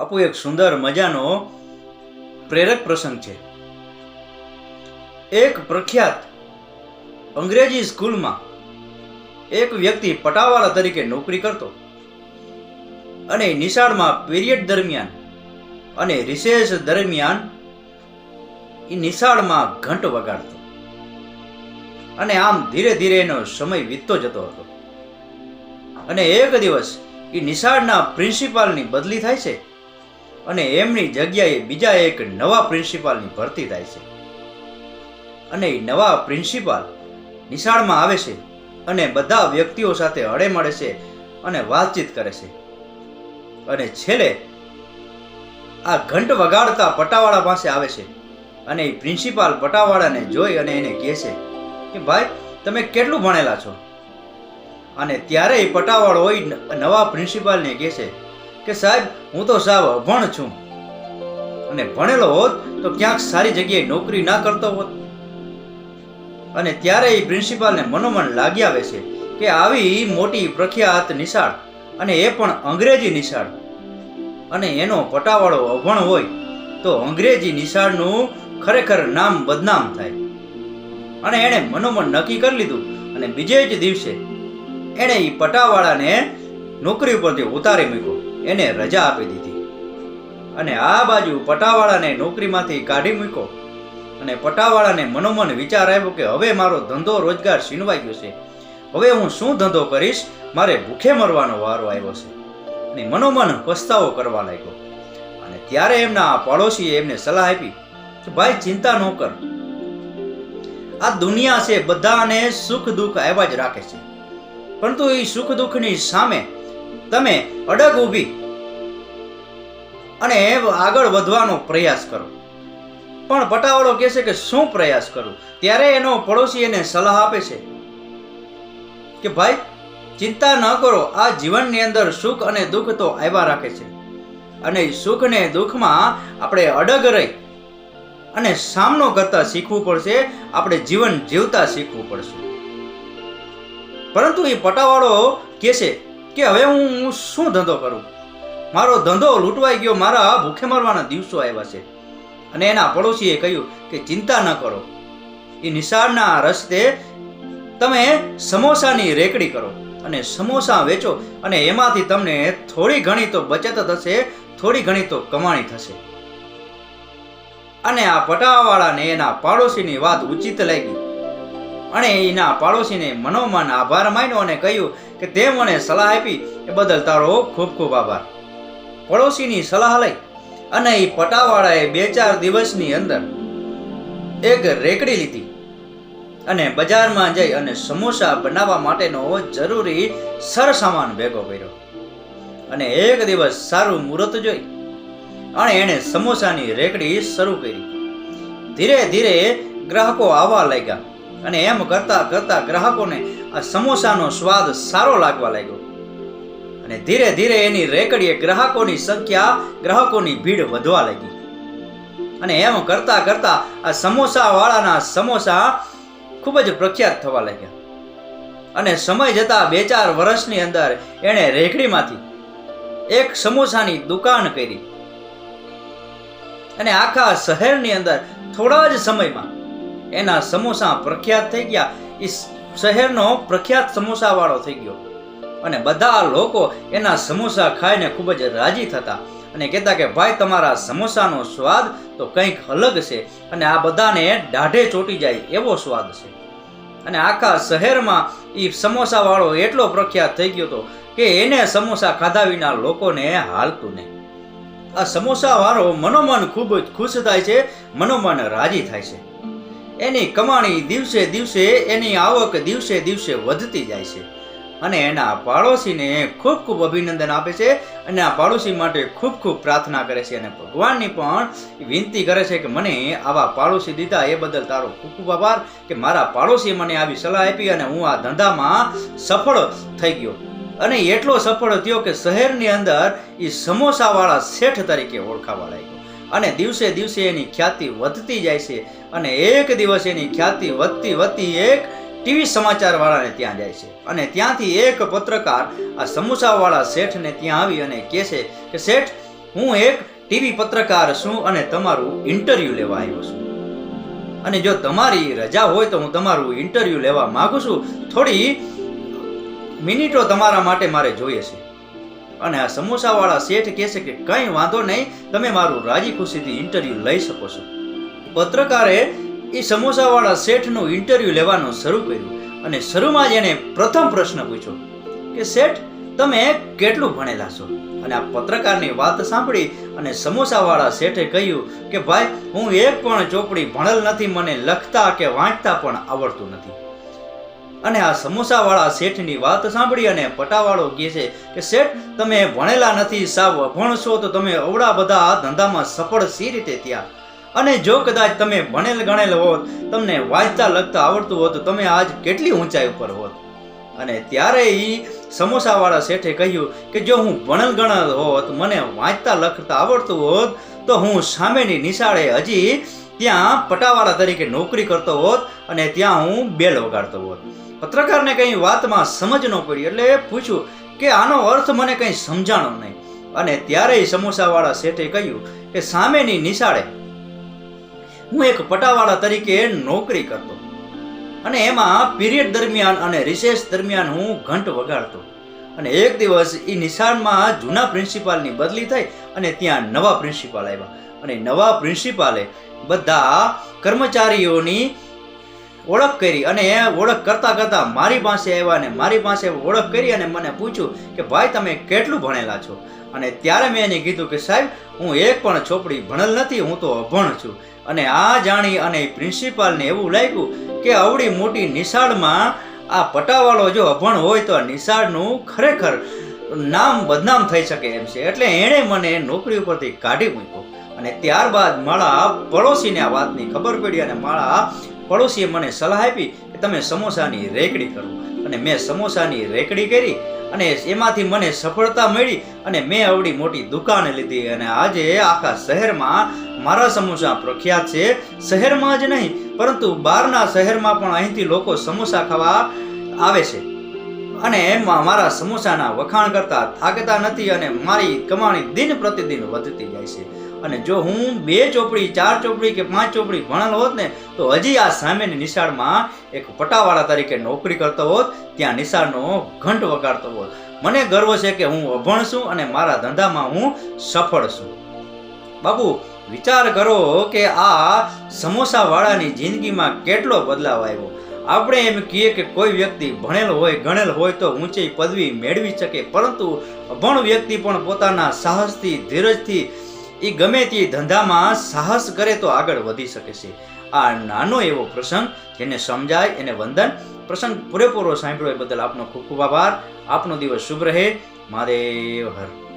બાપુ, એક સુંદર મજાનો પ્રેરક પ્રસંગ છે. એક પ્રખ્યાત અંગ્રેજી સ્કૂલમાં એક વ્યક્તિ પટાવાળા તરીકે નોકરી કરતો અને નિશાળમાં પીરિયડ દરમિયાન અને રિસેસ દરમિયાન એ નિશાળમાં ઘંટ વગાડતો અને આમ ધીરે ધીરે એનો સમય વીતતો જતો હતો. અને એક દિવસ એ નિશાળના પ્રિન્સિપાલની બદલી થાય છે. અને એમની જગ્યાએ બીજા એક નવા પ્રિન્સિપાલની ભરતી થાય છે. અને એ નવા પ્રિન્સિપાલ નિશાળમાં આવે છે અને બધા વ્યક્તિઓ સાથે હળે મળે છે અને વાતચીત કરે છે. અને છેલ્લે આ ઘંટ વગાડતા પટાવાળા પાસે આવે છે અને એ પ્રિન્સિપાલ પટાવાળાને જોઈ અને એને કહે છે કે, ભાઈ, તમે કેટલું ભણેલા છો? અને ત્યારે એ પટાવાળો હોય નવા પ્રિન્સિપાલને કહે છે કે સાહેબ, હું તો સાવ અભણ છું. અને ભણેલો હોત તો ક્યાંક સારી જગ્યાએ નોકરી ના કરતો હોત. અને ત્યારે એ પ્રિન્સિપાલને મનોમન લાગી આવે છે કે આવી મોટી પ્રખ્યાત નિશાળ અને એ પણ અંગ્રેજી નિશાળ. અને એનો પટાવાળો અભણ હોય તો અંગ્રેજી નિશાળનું ખરેખર નામ બદનામ થાય. અને એણે મનોમન નક્કી કરી લીધું અને બીજે જ દિવસે એણે એ પટાવાળાને નોકરી ઉપરથી ઉતારી મૂક્યો. એને રજા આપી દીધી. અને આ બાજુ પટાવાળાને નોકરીમાંથી કાઢી મૂક્યો. અને પટાવાળાને મનોમન વિચાર આવ્યો કે હવે મારો ધંધો રોજગાર છીનવાઈ ગયો છે. હવે હું શું ધંધો કરીશ? મારે ભૂખે મરવાનો વારો આવ્યો છે. અને મનોમન પસ્તાવો કરવા લાગ્યો. અને ત્યારે એમના પડોશીએ એમને સલાહ આપી કે ભાઈ ચિંતા ન કર. આ દુનિયા છે બધાને સુખ દુઃખ આવ્યા જ રાખે છે. પરંતુ એ સુખ દુઃખની સામે તમે અડગ ઊભી. અને આગળ વધવાનો પ્રયાસ કરો. પણ પટાવાળો કહે છે કે શું પ્રયાસ કરું? ત્યારે એનો પડોશી એને સલાહ આપે છે કે ભાઈ, ચિંતા ન કરો, આ જીવનની અંદર સુખ અને દુઃખ તો આવ્યા રાખે છે. અને સુખ ને દુઃખમાં આપણે અડગ રહી અને સામનો કરતા શીખવું પડશે, આપણે જીવન જીવતા શીખવું પડશે. પરંતુ એ પટાવાળો કહે છે કે હવે હું શું ધંધો કરું? મારો ધંધો લૂંટવાઈ ગયો, મારા ભૂખે મરવાના દિવસો આવ્યા છે. અને એના પડોશીએ કહ્યું કે ચિંતા ન કરો. એ નિશાળના રસ્તે તમે સમોસાની રેકડી કરો અને સમોસા વેચો અને એમાંથી તમને થોડી ઘણી તો બચત થશે, થોડી ઘણી તો કમાણી થશે. અને આ પટાવાળાને એના પાડોશીની વાત ઉચિત લાગી. અને એના પાડોશીને મનોમન આભાર માન્યો અને કહ્યું કે તે મને સલાહ આપી એ બદલ તારો ખૂબ ખૂબ આભાર. પડોશીની સલાહ લઈ અને એ પટાવાળાએ બે ચાર દિવસની અંદર એક રેકડી લીધી અને બજારમાં જઈ અને સમોસા બનાવવા માટેનો જરૂરી સરસામાન ભેગો કર્યો. અને એક દિવસ સારું મુહૂર્ત જોઈ અને એણે સમોસાની રેકડી શરૂ કરી. ધીરે ધીરે ગ્રાહકો આવવા લાગ્યા. અને એમ કરતા કરતા ગ્રાહકોને આ સમોસાનો સ્વાદ સારો લાગવા લાગ્યો. અને ધીરે ધીરે એની રેકડીએ ગ્રાહકોની સંખ્યા, ગ્રાહકોની ભીડ વધવા લાગી. અને એમ કરતા કરતા આ સમોસાવાળાના સમોસા ખૂબ જ પ્રખ્યાત થવા લાગ્યા. અને સમય જતાં બે ચાર વર્ષની અંદર એણે રેકડીમાંથી એક સમોસાની દુકાન કરી. અને આખા શહેરની અંદર થોડા જ સમયમાં એના સમોસા પ્રખ્યાત થઈ ગયા. એ શહેરનો પ્રખ્યાત સમોસાવાળો થઈ ગયો. અને બધા લોકો એના સમોસા ખાઈને ખૂબ જ રાજી થતા અને કહેતા કે, ભાઈ, તમારા સમોસાનો સ્વાદ તો કંઈક અલગ છે અને આ બધાને દાઢે ચોટી જાય એવો સ્વાદ છે. અને આખા શહેરમાં એ સમોસાવાળો એટલો પ્રખ્યાત થઈ ગયો હતો કે એને સમોસા ખાધા વિના લોકોને હાલતું નહીં. આ સમોસાવાળો મનોમન ખૂબ જ ખુશ થાય છે, મનોમન રાજી થાય છે. એની કમાણી દિવસે દિવસે, એની આવક દિવસે દિવસે વધતી જાય છે. અને એના પાડોશીને ખૂબ ખૂબ અભિનંદન આપે છે અને આ પાડોશી માટે ખૂબ ખૂબ પ્રાર્થના કરે છે. અને ભગવાનની પણ વિનંતી કરે છે કે મને આવા પાડોશી દીધા એ બદલ તારો ખૂબ ખૂબ આભાર કે મારા પાડોશીએ મને આવી સલાહ આપી અને હું આ ધંધામાં સફળ થઈ ગયો. અને એટલો સફળ થયો કે શહેરની અંદર એ સમોસાવાળા શેઠ તરીકે ઓળખાવા લાગ્યો. અને દિવસે દિવસે એની ખ્યાતિ વધતી જાય છે અને એક દિવસ એની ખ્યાતિ વધતી વધતી એક ટીવી સમાચાર વાળાને ત્યાં જાય છે. અને ત્યાંથી એક પત્રકાર આ સમોસાવાળા શેઠને ત્યાં આવી અને કહે છે કે, શેઠ, હું એક ટીવી પત્રકાર છું અને તમારું ઇન્ટરવ્યૂ લેવા આવ્યો છું. અને જો તમારી રજા હોય તો હું તમારું ઇન્ટરવ્યૂ લેવા માંગુ છું. થોડી મિનિટો તમારા માટે મારે જોઈએ છે. અને આ સમોસાવાળા શેઠ કહેશે કે કંઈ વાંધો નહીં, તમે મારું રાજી ખુશીથી ઇન્ટરવ્યૂ લઈ શકો છો. પત્રકારે એ સમોસાવાળા શેઠનું ઇન્ટરવ્યૂ લેવાનું શરૂ કર્યું અને શરૂમાં જ એને પ્રથમ પ્રશ્ન પૂછ્યો કે, શેઠ, તમે કેટલું ભણેલા છો? અને આ પત્રકારની વાત સાંભળી અને સમોસાવાળા શેઠે કહ્યું કે, ભાઈ, હું એક પણ ચોપડી ભણેલ નથી, મને લખતા કે વાંચતા પણ આવડતું નથી. અને આ સમોસાવાળા શેઠની વાત સાંભળી અને પટાવાળો કહે છે કે, શેઠ, તમે ભણેલા નથી, સાવ ભણશો તો તમે અવડા બધા આ ધંધામાં સફળ સી રીતે થયા? અને જો કદાચ તમે ભણેલ ગણેલ હોત, તમને વાંચતા લખતા આવડતું હોત તમે આજ કેટલી ઊંચાઈ ઉપર હોત? અને ત્યારે એ સમોસાવાળા શેઠે કહ્યું કે, જો હું ભણેલ ગણેલ હોત, મને વાંચતા લખતા આવડતું હોત, તો હું સામેની નિશાળે હજી ત્યાં પટાવાળા તરીકે નોકરી કરતો હોત અને ત્યાં હું બેલ વગાડતો હોત. પત્રકારને કંઈ વાતમાં સમજ ન પડી એટલે પૂછ્યું કે આનો અર્થ મને કંઈ સમજાણો નહીં. અને ત્યારે સમોસાવાળા શેઠે કહ્યું કે સામેની નિશાળે હું એક પટાવાળા તરીકે નોકરી કરતો. અને એમાં પીરિયડ દરમિયાન અને રિસેસ દરમિયાન હું ઘંટ વગાડતો. અને એક દિવસ એ નિશાળમાં જૂના પ્રિન્સિપાલની બદલી થઈ અને ત્યાં નવા પ્રિન્સિપાલ આવ્યા. અને નવા પ્રિન્સિપાલે બધા કર્મચારીઓની ઓળખ કરી અને ઓળખ કરતાં કરતાં મારી પાસે આવ્યા અને મારી પાસે ઓળખ કરી અને મને પૂછ્યું કે, ભાઈ, તમે કેટલું ભણેલા છો? અને ત્યારે મેં એને કીધું કે, સાહેબ, હું એક પણ ચોપડી ભણેલ નથી, હું તો અભણ છું. અને આ જાણી અને પ્રિન્સિપાલને એવું લાગ્યું કે, આવડી મોટી નિશાળમાં આ પટાવાળો જો અભણ હોય તો નિશાળનું ખરેખર નામ બદનામ થઈ શકે એમ છે. એટલે એણે મને નોકરી ઉપરથી કાઢી મૂક્યો. અને ત્યારબાદ મારા પડોશીને આ વાતની ખબર પડી અને મારા પડોશીએ મને સલાહ આપી કે તમે સમોસાની રેકડી કરો. અને મેં સમોસાની રેકડી કરી અને એમાંથી મને સફળતા મળી અને મેં આવડી મોટી દુકાન લીધી. અને આજે આખા શહેરમાં મારા સમોસા પ્રખ્યાત છે, શહેરમાં જ નહીં, પરંતુ બહારના શહેરમાં પણ અહીંથી લોકો સમોસા ખાવા આવે છે. અને એમાં મારા સમોસાના વખાણ કરતા થાકતા નથી અને મારી કમાણી દિન પ્રતિદિન વધતી જાય છે. અને જો હું બે ચોપડી, ચાર ચોપડી કે પાંચ ચોપડી ભણેલો હોત ને, તો હજી આ સામેની નિશાળમાં એક પટાવાળા તરીકે નોકરી કરતો હોત, ત્યાં નિશાળનો ઘંટ વગાડતો હોત. મને ગર્વ છે કે હું અભણ છું અને મારા ધંધામાં હું સફળ છું. બાબુ વિચાર કરો કે આ સમોસાવાળાની જિંદગીમાં કેટલો બદલાવ આવ્યો. આપણે એમ કહીએ કે કોઈ વ્યક્તિ ભણેલ હોય, ગણેલ હોય તો ઊંચી પદવી મેળવી શકે, પરંતુ અભણ વ્યક્તિ પણ પોતાના સાહસથી, ધીરજથી એ ગમે તે ધંધામાં સાહસ કરે તો આગળ વધી શકે છે. આ નાનો એવો પ્રસંગ, જેને સમજાય એને વંદન. પ્રસંગ પૂરેપૂરો સાંભળ્યો એ બદલ આપનો ખૂબ ખૂબ આભાર. આપનો દિવસ શુભ રહે. મહાદેવ હર.